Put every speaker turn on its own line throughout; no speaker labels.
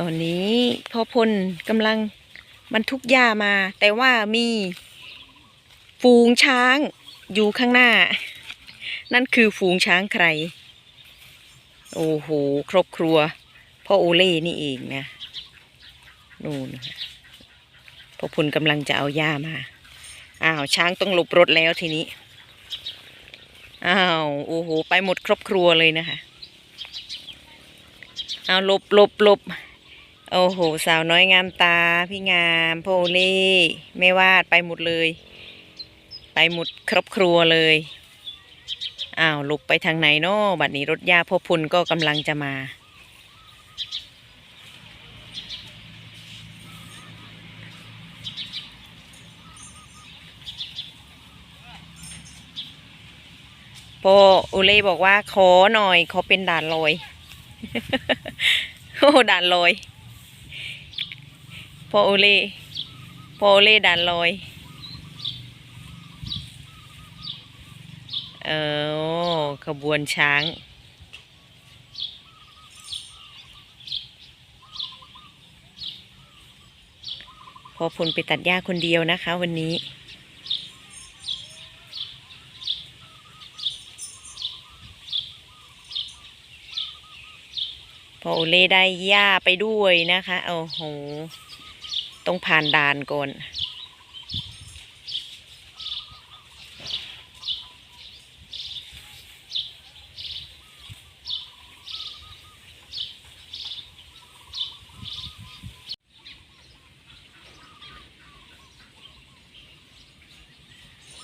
ตอนนี้พ่อพลกำลังบรรทุกหญ้ามา แต่ว่ามีฝูงช้างอยู่ข้างหน้า นั่นคือฝูงช้างใคร โอ้โห ครอบครัว พ่อโอเล่นี่เองนะนู่นพ่อพลกำลังจะเอาหญ้ามา อ้าว ช้างต้องหลบรถแล้วทีนี้ อ้าว โอ้โห ไปหมดครอบครัวเลยนะคะ เอาหลบหลบหลบ โอ้โห สาวน้อยงามตา พี่งามพ่อโอเล่แม่วาดไปหมดเลย ไปหมดครอบครัวเลยอ้าวหลบไปทางไหนเนาะบัดนี้รถยาพ่อพุนก็กำลังจะมาพ่อโอเล่บอกว่าขอหน่อยขอเป็นด่านลอย โอ้ด่านลอย พอโอเล่พอโอเล่ด่านลอยเออขบวนช้างพอพลไปตัดหญ้าคนเดียวนะคะวันนี้ พอโอเล่ได้หญ้าไปด้วยนะคะ โอ้โห ต้องผ่านด่านก่อน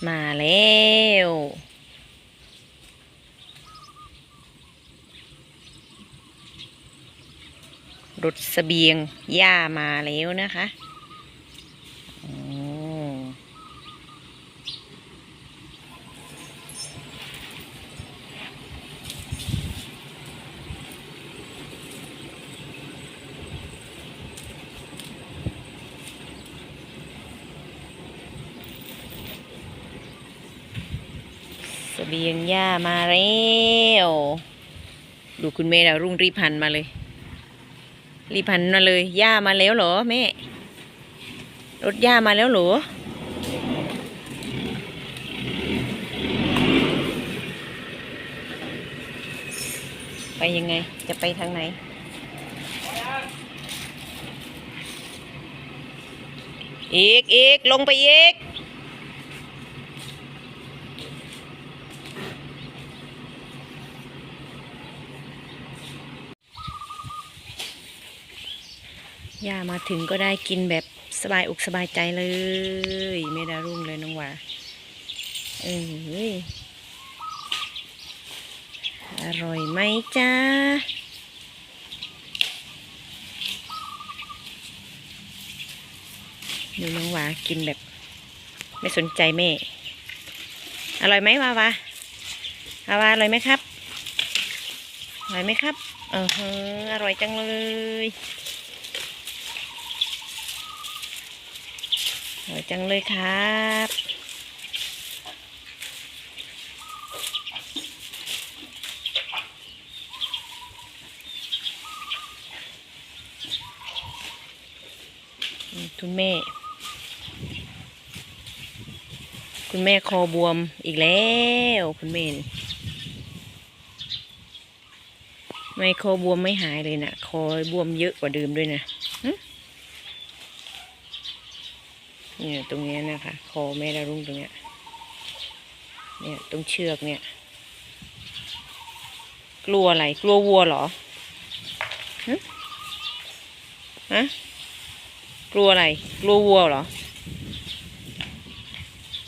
มาแล้วรถเสบียงย่ามาแล้วนะคะโอ้ เบียงย่ามาแล้วดูคุณเมย์ดาวรุ่งรีบหันมาเลย รีบหันมาเลยย่ามาแล้วเหรอแม่รถย่ามาแล้วเหรอไปยังไงจะไปทางไหนอีกอีกลงไปอีก ย่ามาถึงก็ได้กินแบบสบายอกสบายใจเลยไม่ได้รุ่งเลยน้องว่าเอ้ยอร่อยไหมจ้าดูน้องหวากินแบบ ไม่สนใจแม่ อร่อยไหมวาวาวาวาอร่อยไหมครับ อร่อยไหมครับเอออร่อยจังเลย วยจังเลยครับคุณแม่ คุณแม่คอบวมอีกแล้ว คุณแม่นี่ไม่คอบวมไม่หายเลยนะคอบวมเยอะกว่าเดิมด้วยนะหึ เนี่ยตรงเนี้ยนะคะ คอแม่ดารุ่งตรงเนี้ย เนี่ยตรงเชือกเนี่ย กลัวอะไร กลัววัวเหรอฮะฮะกลัวอะไร กลัววัวเหรอ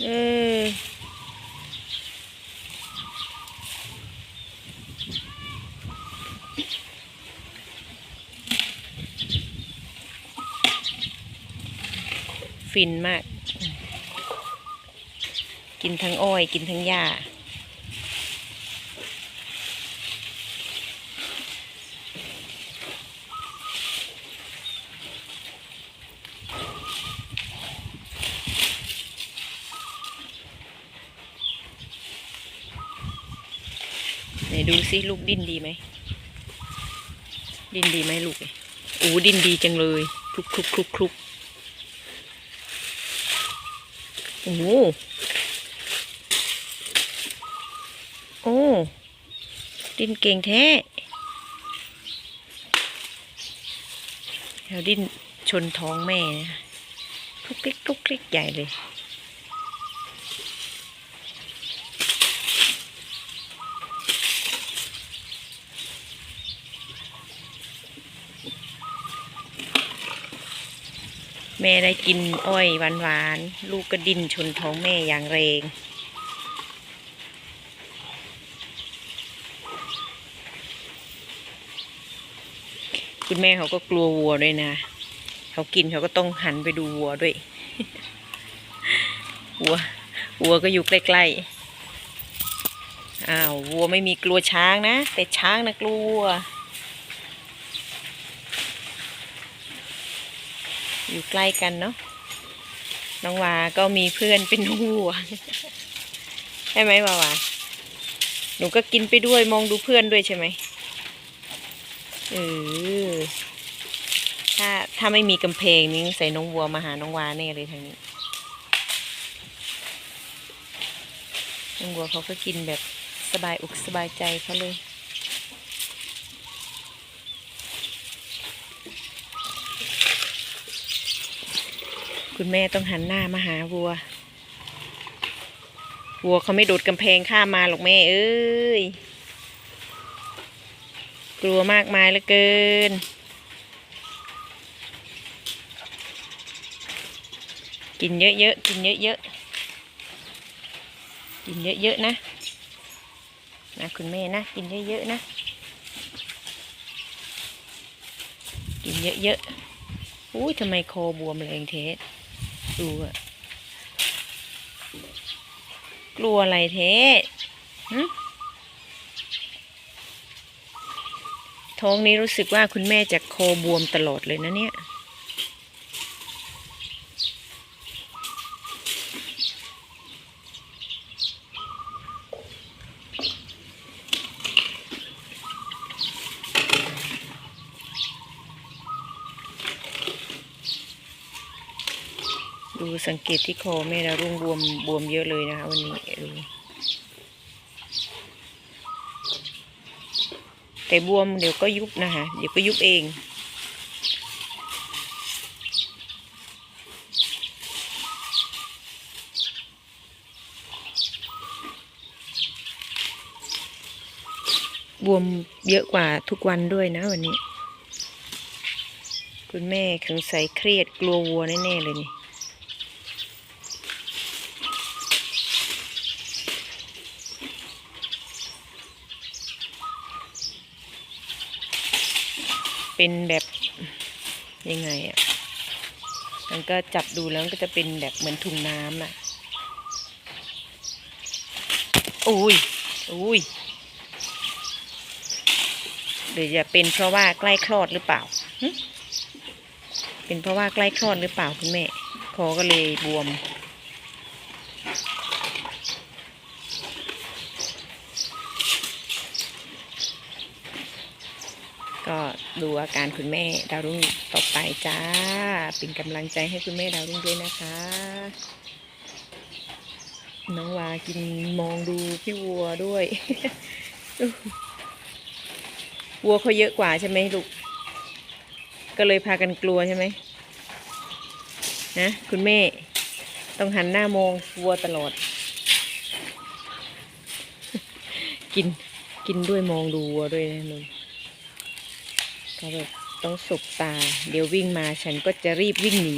เออ ฟินมาก กินทั้งอ้อย กินทั้งหญ้าไหนดูสิลูกดิ้นดีไหม ดิ้นดีไหมลูก โอ้ดิ้นดีจังเลย คลุกคลุกคลุกคลุก โอ้โหโอ้ดินเก่งแท้แล้วดินชนท้องแม่ ทุกคลิกทุกคลิกใหญ่เลย แม่ได้กินอ้อยหวานๆ ลูกก็ดิ้นชนท้องแม่อย่างแรง คุณแม่เขาก็กลัววัวด้วยนะ เขากินเขาก็ต้องหันไปดูวัวด้วย วัว วัวก็อยู่ใกล้ๆ อ้าว วัวไม่มีกลัวช้างนะ แต่ช้างนะกลัว อยู่ใกล้กันเนาะน้องวาก็มีเพื่อนเป็นนงวัวใช่ไหมวาวาหนูก็กินไปด้วยมองดูเพื่อนด้วยใช่ไหมเออถ้าถ้าไม่มีกำแพงนี้ใส่น้องวัวมาหาน้องวาแน่เลยทางนี้น้องวัวเขาก็กินแบบสบายอกสบายใจเขาเลย คุณแม่ต้องหันหน้ามาหาวัว วัวเขาไม่โดดกำแพงข้ามมาหรอกแม่เอ้ย กลัวมากมายเหลือเกิน กินเยอะๆ กินเยอะๆ กินเยอะๆนะ นะคุณแม่นะ กินเยอะๆนะ กินเยอะๆอุ้ยทำไมคอบวมแรงเทส ดูอะกลัวอะไรเทสท้องนี้รู้สึกว่าคุณแม่จะโคบวมตลอดเลยนะเนี่ย ดูสังเกตที่คอแม่ดาวรุ่งบวมบวมเยอะเลยนะคะวันนี้ดูแต่บวมเดี๋ยวก็ยุบนะคะเดี๋ยวก็ยุบเองบวมเยอะกว่าทุกวันด้วยนะวันนี้ คุณแม่สงสัยเครียดกลัววัวแน่ ๆ เลยนี่ เป็นแบบยังไงอะ มันก็จับดูแล้วก็จะเป็นแบบเหมือนถุงน้ำอะอุ้ยอุ้ยหรือจะเป็นเพราะว่าใกล้คลอดหรือเปล่า เป็นเพราะว่าใกล้คลอดหรือเปล่าคุณแม่คอก็เลยบวม ก็ดูอาการคุณแม่ดาวรุ่งต่อไปจ้า เป็นกำลังใจให้คุณแม่ดาวรุ่งด้วยนะคะ น้องวากินมองดูพี่วัวด้วย วัวเขาเยอะกว่าใช่ไหมลูก ก็เลยพากันกลัวใช่ไหมนะคุณแม่ต้องหันหน้ามองวัวตลอด กินกินด้วยมองดูวัวด้วยนะนุ่น ก็แบบต้องสบตา เดี๋ยววิ่งมาฉันก็จะรีบวิ่งหนี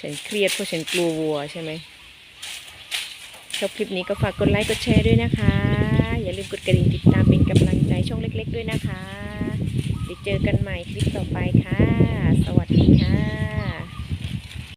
ฉันเครียดเพราะฉันกลัววัวใช่ไหมชอบคลิปนี้ก็ฝากกดไลค์กดแชร์ด้วยนะคะ อย่าลืมกดกระดิ่งติดตามเป็นกำลังใจช่องเล็ก ๆ ด้วยนะคะเดี๋ยวเจอกันใหม่คลิปต่อไปค่ะ สวัสดีค่ะ